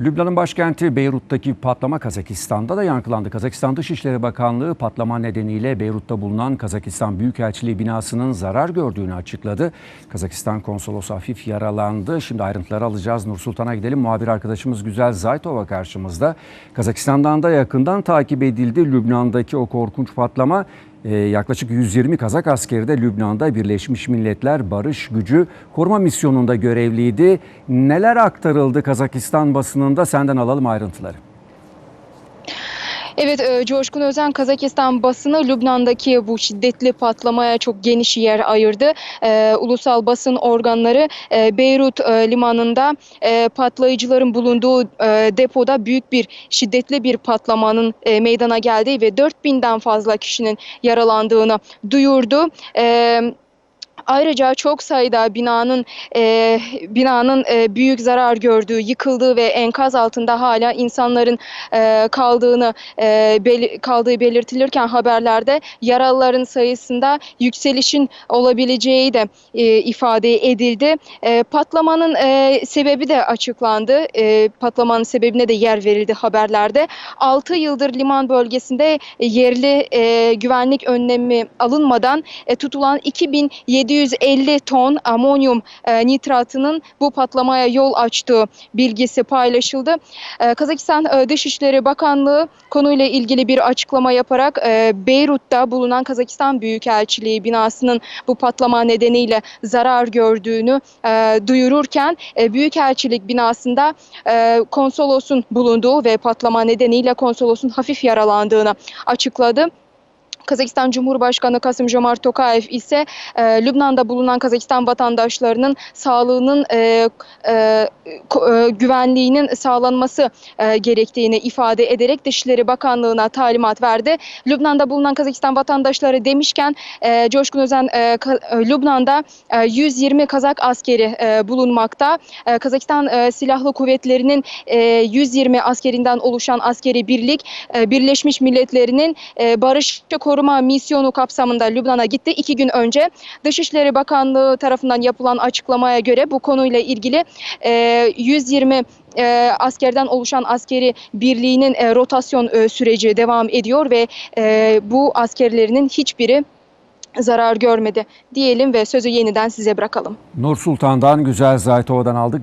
Lübnan'ın başkenti Beyrut'taki patlama Kazakistan'da da yankılandı. Kazakistan Dışişleri Bakanlığı patlama nedeniyle Beyrut'ta bulunan Kazakistan Büyükelçiliği binasının zarar gördüğünü açıkladı. Kazakistan konsolosu hafif yaralandı. Şimdi ayrıntıları alacağız. Nur Sultan'a gidelim. Muhabir arkadaşımız Güzel Zaytova karşımızda. Kazakistan'dan da yakından takip edildi. Lübnan'daki o korkunç patlama yaklaşık 120 Kazak askeri de Lübnan'da Birleşmiş Milletler Barış Gücü koruma misyonunda görevliydi. Neler aktarıldı Kazakistan basınında senden alalım ayrıntıları. Evet e, Coşkun Özen Kazakistan basını Lübnan'daki bu şiddetli patlamaya çok geniş yer ayırdı. E, ulusal basın organları e, Beyrut e, limanında e, patlayıcıların bulunduğu e, depoda büyük bir şiddetli bir patlamanın e, meydana geldiği ve 4000'den fazla kişinin yaralandığını duyurdu. E, Ayrıca çok sayıda binanın e, binanın e, büyük zarar gördüğü, yıkıldığı ve enkaz altında hala insanların e, kaldığını e, bel- kaldığı belirtilirken haberlerde yaralıların sayısında yükselişin olabileceği de e, ifade edildi. E, patlamanın e, sebebi de açıklandı. E, patlamanın sebebine de yer verildi haberlerde. 6 yıldır liman bölgesinde yerli e, güvenlik önlemi alınmadan e, tutulan 2750 ton amonyum e, nitratının bu patlamaya yol açtığı bilgisi paylaşıldı. E, Kazakistan e, Dışişleri Bakanlığı konuyla ilgili bir açıklama yaparak e, Beyrut'ta bulunan Kazakistan Büyükelçiliği binasının bu patlama nedeniyle zarar gördüğünü e, duyururken e, Büyükelçilik binasında e, konsolosun bulunduğu ve patlama nedeniyle konsolosun hafif yaralandığını açıkladı. Kazakistan Cumhurbaşkanı Kasım Jomart Tokayev ise e, Lübnan'da bulunan Kazakistan vatandaşlarının sağlığının e, e, e, güvenliğinin sağlanması e, gerektiğini ifade ederek Dışişleri Bakanlığı'na talimat verdi. Lübnan'da bulunan Kazakistan vatandaşları demişken e, Coşkun Özen e, e, Lübnan'da e, 120 Kazak askeri e, bulunmakta. E, Kazakistan e, Silahlı Kuvvetleri'nin e, 120 askerinden oluşan askeri birlik e, Birleşmiş Milletler'in e, barış koruma misyonu kapsamında Lübnan'a gitti. İki gün önce Dışişleri Bakanlığı tarafından yapılan açıklamaya göre bu konuyla ilgili e, 120 e, askerden oluşan askeri birliğinin e, rotasyon e, süreci devam ediyor ve e, bu askerlerinin hiçbiri zarar görmedi diyelim ve sözü yeniden size bırakalım. Nur Sultan'dan Güzel Zaytova'dan aldık.